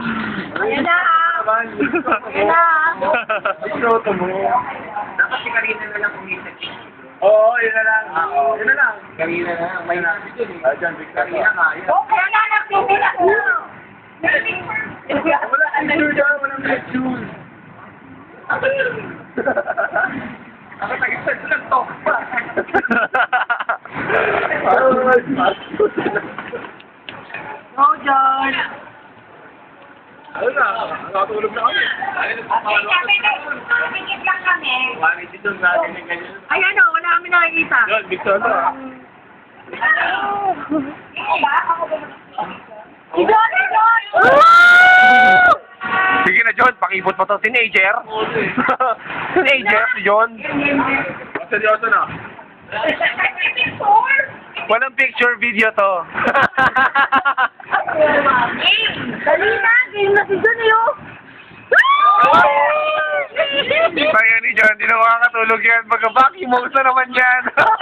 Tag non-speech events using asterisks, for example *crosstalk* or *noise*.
Yan na! Yan na! Disfruto mo. Dapat si Karina na lang kumita. Oo, yun na lang. Oo, yun na lang. Karina na lang. May nabi dun eh. Ah, Karina ka. Okay, na lang. Pipilat na. Wala ang lecture dyan. Wala ang lecture. Ako tagisad ko ng talk pa. Parang mga John! Ano na, nakatulog na kami. Tumingin lang kami. Wala dito natin yung ganyan. Ay, ano, wala kami nakikita. Yun, time na. Ikaw ba? Ako ba? Si John, si John! Sige na, John. Pakipot mo to. Teenager. *laughs* Teenager, si John. Seryoso na. Walang picture, video to. *laughs* Game! Dali na, game na si John, eh, oh. Na makakatulog yan. Mo. Gusto naman yan. *laughs*